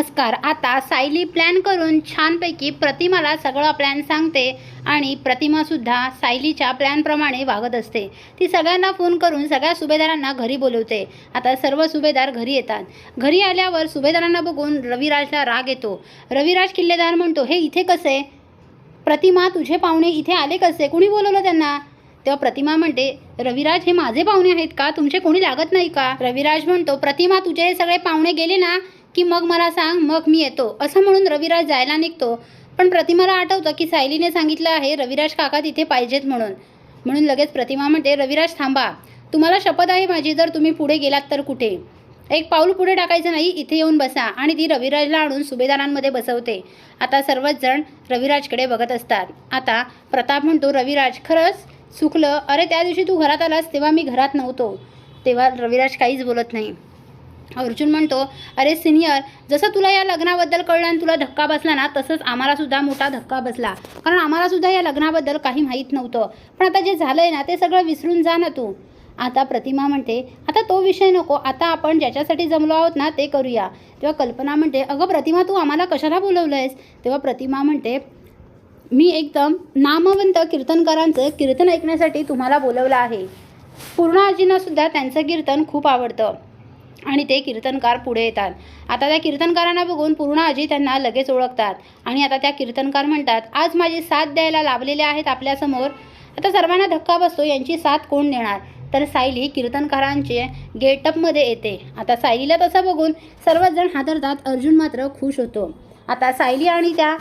नमस्कार. आता सायली प्लॅन करून छानपैकी प्रतिमाला सगळं प्लॅन सांगते आणि प्रतिमासुद्धा सायलीच्या प्लॅनप्रमाणे वागत असते. ती सगळ्यांना फोन करून सगळ्या सुभेदारांना घरी बोलवते. आता सर्व सुभेदार घरी येतात. घरी आल्यावर सुभेदारांना बघून रविराजला राग येतो. रविराज किल्लेदार म्हणतो हे इथे कसे? प्रतिमा तुझे पाहुणे इथे आले कसे? कुणी बोलवलं त्यांना? तेव्हा प्रतिमा म्हणते रविराज हे माझे पाहुणे आहेत का? तुमचे कोणी लागत नाही का? रविराज म्हणतो प्रतिमा तुझे हे सगळे पाहुणे गेले ना? की मग मला सांग मग मी येतो. असं म्हणून रविराज जायला निघतो. पण प्रतिमाला आठवतं की सायलीने सांगितलं आहे रविराज काका तिथे पाहिजेत म्हणून. म्हणून लगेच प्रतिमा म्हणते रविराज थांबा. तुम्हाला शपथ आहे माझी जर तुम्ही पुढे गेलात तर कुठे? एक पाऊल पुढे टाकायचं नाही इथे येऊन बसा. आणि ती रविराजला आणून सुभेदारांमध्ये बसवते. आता सर्वच जण रविराजकडे बघत असतात. आता प्रताप म्हणतो रविराज खरंच चुकलं अरे त्या दिवशी तू घरात आलास तेव्हा मी घरात नव्हतो. तेव्हा रविराज काहीच बोलत नाही. अर्जुन म्हणतो अरे सिनियर जसं तुला या लग्नाबद्दल कळलं आणि तुला धक्का बसला ना तसंच आम्हालासुद्धा मोठा धक्का बसला. कारण आम्हालासुद्धा या लग्नाबद्दल काही माहीत नव्हतं. पण आता जे झालं आहे ना ते सगळं विसरून जा ना तू. आता प्रतिमा म्हणते आता तो विषय नको. आता आपण ज्याच्यासाठी जमलो आहोत ना ते करूया. तेव्हा कल्पना म्हणते अगं प्रतिमा तू आम्हाला कशाला बोलवलं आहेस तेव्हा प्रतिमा म्हणते मी एकदम नामवंत कीर्तनकारांचं कीर्तन ऐकण्यासाठी तुम्हाला बोलवलं आहे. पूर्ण आजींनासुद्धा त्यांचं कीर्तन खूप आवडतं. आणि ते कीर्तनकार पुढे येतात. आता त्या कीर्तनकारांना बघून पूर्ण आजी त्यांना लगेच ओळखतात. आणि आता त्या कीर्तनकार म्हणतात आज माझी साथ द्यायला लाभलेले आहेत आपल्यासमोर आता सर्वांना धक्का बसतो यांची साथ कोण देणार? तर सायली कीर्तनकारांचे गेटअपमध्ये येते. आता सायलीला तसं बघून सर्वच जण हादरतात अर्जुन मात्र खुश होतो. आता सायली आणि त्या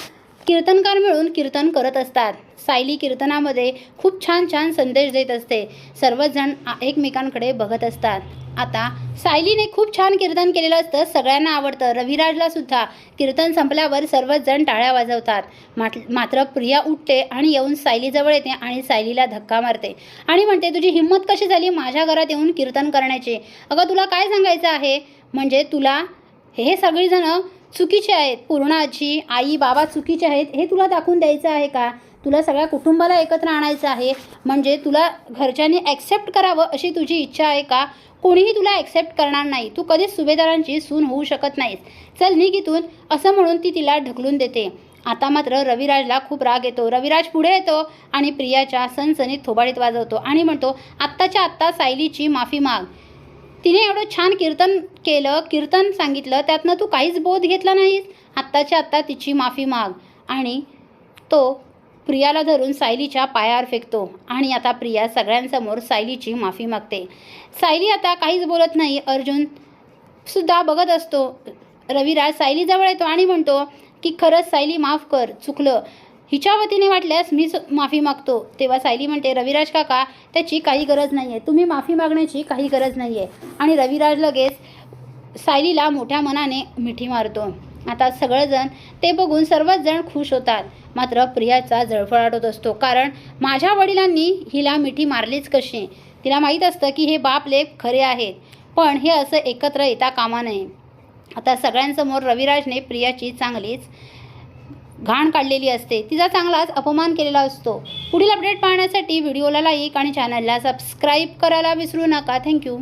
कीर्तनकार मिळून कीर्तन करत असतात. सायली कीर्तनामध्ये खूप छान छान संदेश देत असते. सर्वच जण एकमेकांकडे बघत असतात. आता सायलीने खूप छान कीर्तन केलेलं असतं. सगळ्यांना आवडतं. रविराजला सुद्धा कीर्तन संपल्यावर सर्वच जण टाळ्या वाजवतात. माट- मात्र प्रिया उठते आणि येऊन सायलीजवळ येते आणि सायलीला धक्का मारते. आणि म्हणते तुझी हिंमत कशी झाली माझ्या घरात येऊन कीर्तन करण्याची? अगं तुला काय सांगायचं आहे? म्हणजे तुला हे सगळीजणं चुकीचे आहेत. पूर्ण आजी आई बाबा चुकीचे आहेत. हे तुला दाखवून द्यायचं आहे का? तुला सगळ्या कुटुंबाला एकत्र आणायचं आहे. म्हणजे तुला घरच्यांनी ॲक्सेप्ट करावं अशी तुझी इच्छा आहे का? कोणीही तुला ॲक्सेप्ट करणार नाही. तू कधीच सुभेदारांची सून होऊ शकत नाहीस. चल निघितून असं म्हणून ती तिला ढकलून देते. आता मात्र रविराजला खूप राग येतो. रविराज पुढे येतो आणि प्रियाच्या सणसणीत थोबाडीत वाजवतो आणि म्हणतो आत्ताच्या आत्ता सायलीची माफी माग. तिने एवढं छान कीर्तन केलं कीर्तन सांगितलं त्यातनं तू काहीच बोध घेतला नाहीस. आत्ताच्या आत्ता तिची माफी माग. आणि तो प्रियाला धरून सायलीच्या पायावर फेकतो. आणि आता प्रिया सगळ्यांसमोर सायलीची माफी मागते. सायली आता काहीच बोलत नाही. अर्जुन सुद्धा बघत असतो. रविराज सायलीजवळ येतो आणि म्हणतो की खरंच सायली माफ कर. चुकलं. हिच्या वतीने वाटल्यास मीच माफी मागतो. तेव्हा सायली म्हणते रविराज काका त्याची काही गरज नाही आहे तुम्ही माफी मागण्याची काही गरज नाही आहे आणि रविराज लगेच सायलीला मोठ्या मनाने मिठी मारतो. आता सगळेजण ते बघून सर्वच जण खुश होतात. मात्र प्रियाचा जळफळाट होत असतो. कारण माझ्या वडिलांनी हिला मिठी मारलीच कशी? तिला माहीत असतं की हे बाप लेख खरे आहेत. पण हे असं एकत्र येता कामा नये. आता सगळ्यांसमोर रविराजने प्रियाची चांगलीच घाण काढलेली असते. तिचा चांगलाच अपमान केलेला असतो. पुढील अपडेट पाहण्यासाठी व्हिडिओला लाईक आणि चॅनलला सबस्क्राईब करायला विसरू नका. थँक्यू